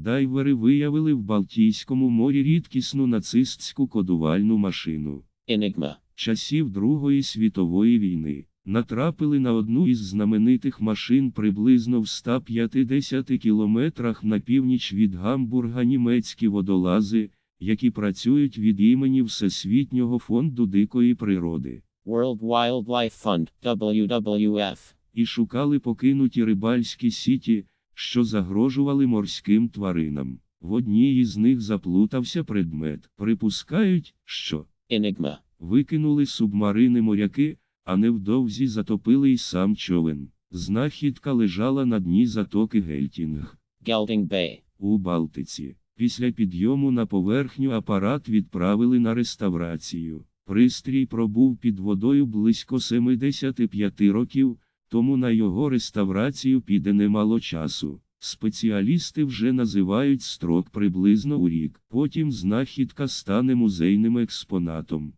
Дайвери виявили в Балтійському морі рідкісну нацистську кодувальну машину. Enigma. Часів Другої світової війни натрапили на одну із знаменитих машин приблизно в 150 кілометрах на північ від Гамбурга німецькі водолази, які працюють від імені Всесвітнього фонду дикої природи, World Wildlife Fund. WWF. і шукали покинуті рибальські сіті, що загрожували морським тваринам. В одній із них заплутався предмет. Припускають, що Enigma. Викинули субмарини моряки, а невдовзі затопили й сам човен. Знахідка лежала на дні затоки Гельтінг Bay. у Балтиці. Після підйому на поверхню апарат відправили на реставрацію. Пристрій пробув під водою близько 75 років, тому на його реставрацію піде немало часу. Спеціалісти вже називають строк приблизно у рік. Потім знахідка стане музейним експонатом.